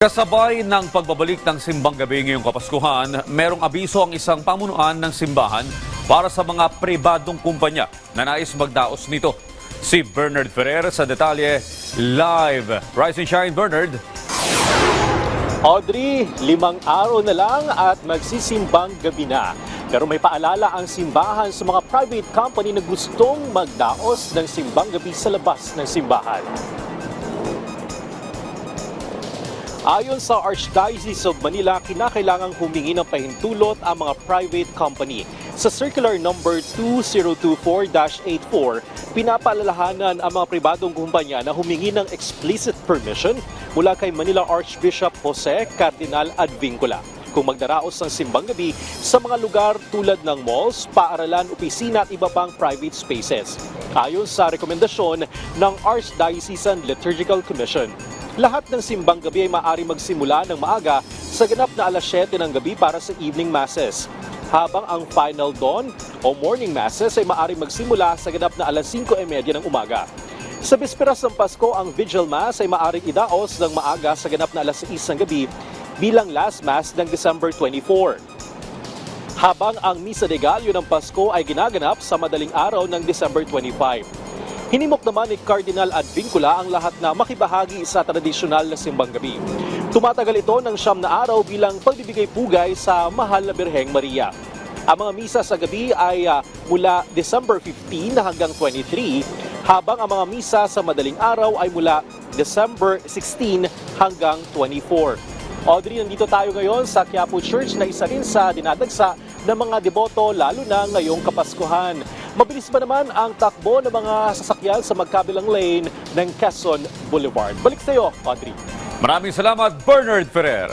Kasabay ng pagbabalik ng simbang gabi ngayong Kapaskuhan, merong abiso ang isang pamunuan ng simbahan para sa mga pribadong kumpanya na nais magdaos nito. Si Bernard Ferrer sa detalye live. Rise and shine, Bernard. Audrey, limang araw na lang at magsisimbang gabi na. Pero may paalala ang simbahan sa mga private company na gustong magdaos ng simbang gabi sa labas ng simbahan. Ayon sa Archdiocese of Manila, kinakailangang humingi ng pahintulot ang mga private company. Sa Circular Number 2024-84, pinapaalalahanan ang mga pribadong kumpanya na humingi ng explicit permission mula kay Manila Archbishop Jose Cardinal Advincula kung magdaraos ng simbang gabi sa mga lugar tulad ng malls, paaralan, opisina at iba pang private spaces. Ayon sa rekomendasyon ng Archdiocesan Liturgical Commission. Lahat ng simbang gabi ay maaari magsimula ng maaga sa ganap na alas 7 ng gabi para sa evening masses. Habang ang final dawn o morning masses ay maaari magsimula sa ganap na alas 5.30 ng umaga. Sa bisperas ng Pasko, ang Vigil Mass ay maaaring idaos ng maaga sa ganap na alas 6 ng gabi bilang last mass ng December 24. Habang ang Misa de Gallo ng Pasko ay ginaganap sa madaling araw ng December 25. Hinimok naman ni Cardinal Advincula ang lahat na makibahagi sa tradisyonal na simbang gabi. Tumatagal ito ng siyam na araw bilang pagbibigay pugay sa Mahal na Birheng Maria. Ang mga misa sa gabi ay ah, mula December 15 hanggang 23, habang ang mga misa sa madaling araw ay mula December 16 hanggang 24. Audrey, nandito tayo ngayon sa Quiapo Church na isa rin sa dinadagsa ng mga deboto lalo na ngayong Kapaskuhan. Mabilis ba naman ang takbo ng mga sasakyan sa magkabilang lane ng Quezon Boulevard? Balik sa iyo, Audrey. Maraming salamat, Bernard Ferrer.